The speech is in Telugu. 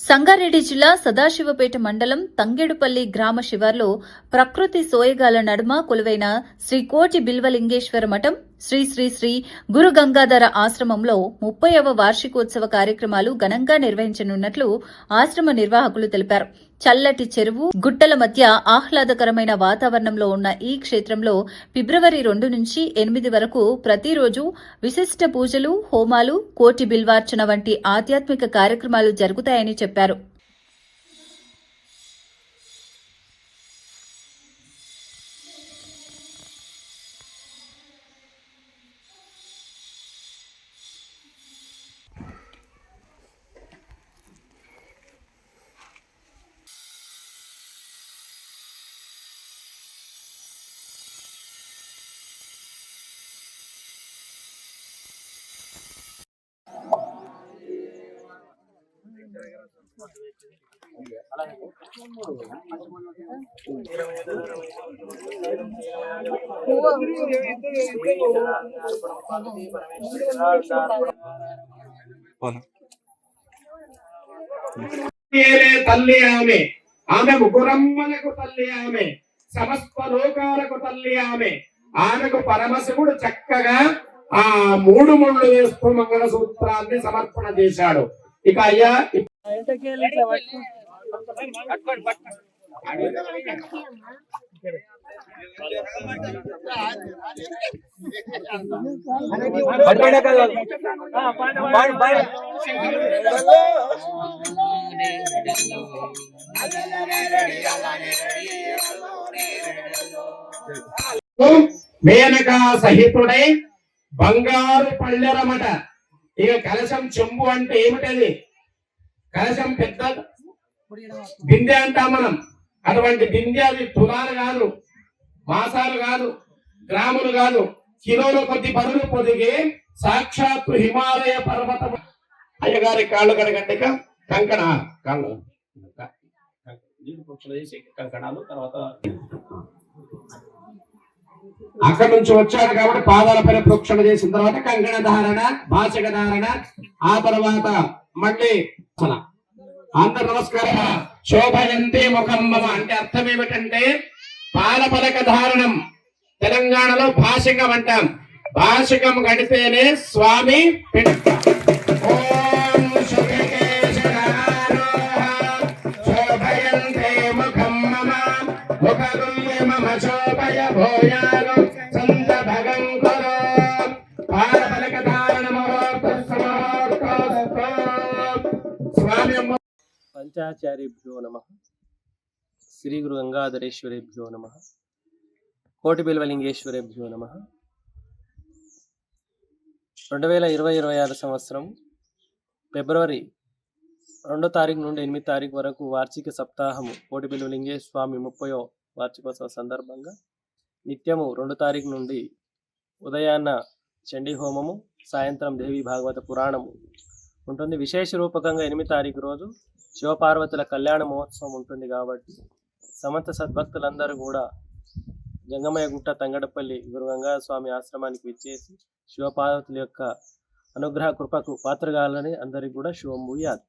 సంగారెడ్డి జిల్లా సదాశివపేట మండలం తంగేడుపల్లి గ్రామ శివార్లో ప్రకృతి సోయగాల నడుమ కొలువైన శ్రీ కోటి బిల్వలింగేశ్వర మఠం శ్రీ శ్రీ శ్రీ గురు గంగాధర ఆశ్రమంలో ముప్పైవ వార్షికోత్సవ కార్యక్రమాలు ఘనంగా నిర్వహించనున్నట్లు ఆశ్రమ నిర్వాహకులు తెలిపారు. చల్లటి చెరువు గుట్టల మధ్య ఆహ్లాదకరమైన వాతావరణంలో ఉన్న ఈ క్షేత్రంలో ఫిబ్రవరి రెండు నుంచి ఎనిమిది వరకు ప్రతిరోజు విశిష్ట పూజలు హోమాలు కోటి బిల్వార్చన వంటి ఆధ్యాత్మిక కార్యక్రమాలు జరుగుతాయని చెప్పారు. తల్లి ఆమె ఆమెకు గురమ్మలకు తల్లి ఆమె సమస్త లోకాలకు తల్లి ఆమె. ఆమెకు పరమశివుడు చక్కగా ఆ మూడు ముళ్ళు వేస్తూ మంగళ సూత్రాన్ని సమర్పణ చేశాడు. ఇక అయ్యా మేనక సహితుడై బంగారు పళ్ళెరమట. ఇక కలశం చెంబు అంటే ఏమిటది కలశం పెద్ద బిందె అంటాం మనం అటువంటి బిందె అది తులాలు కాదు మాసాలు కాదు గ్రాములు కాదు కిలోల కొద్ది బరువు పొదిగి సాక్షాత్తు హిమాలయ పర్వతం అయ్యగారి కాళ్ళు కడగండి కంకణ కాళ్ళు పక్షులు కంకణాలు తర్వాత అక్కడి నుంచి వచ్చాడు కాబట్టి పాదాలపైన ప్రోక్షణ చేసిన తర్వాత కంకణ ధారణ భాషక ధారణ ఆ తర్వాత మళ్ళీ అందరు నమస్కారం. శోభయంతే ముఖం మమ. అంటే అర్థం ఏమిటంటే పాలపలక ధారణం. తెలంగాణలో భాషికం అంటాం. భాషికం గడితేనే స్వామి పిట్ట. శోభయంతే ముఖం మమ. మమ శోభయ సంత భగం ధారణ స్వామి పంచాచార్యభ్యో నమ. శ్రీ గురు గంగాధరేశ్వరేభ్యో నమ. కోటి బిల్వలింగేశ్వరేభ్యో నమ. రెండు వేల ఇరవై ఇరవై ఆరు సంవత్సరం ఫిబ్రవరి రెండో తారీఖు నుండి ఎనిమిది తారీఖు వరకు వార్షిక సప్తాహము కోటి బిల్వలింగేశ్వర స్వామి ముప్పయో వార్షికోత్సవ సందర్భంగా నిత్యము రెండు తారీఖు నుండి ఉదయాన్న చండీ హోమము సాయంత్రం దేవి భాగవత పురాణము ఉంటుంది. విశేష రూపకంగా ఎనిమిది తారీఖు రోజు శివపార్వతుల కళ్యాణ మహోత్సవం ఉంటుంది కాబట్టి సమస్త సద్భక్తులందరూ కూడా జంగమయ్యగుట్ట తంగడపల్లి గురు స్వామి ఆశ్రమానికి విచ్చేసి శివపార్వతుల యొక్క అనుగ్రహ కృపకు పాత్రగాలని అందరికీ కూడా శివం భూయాత్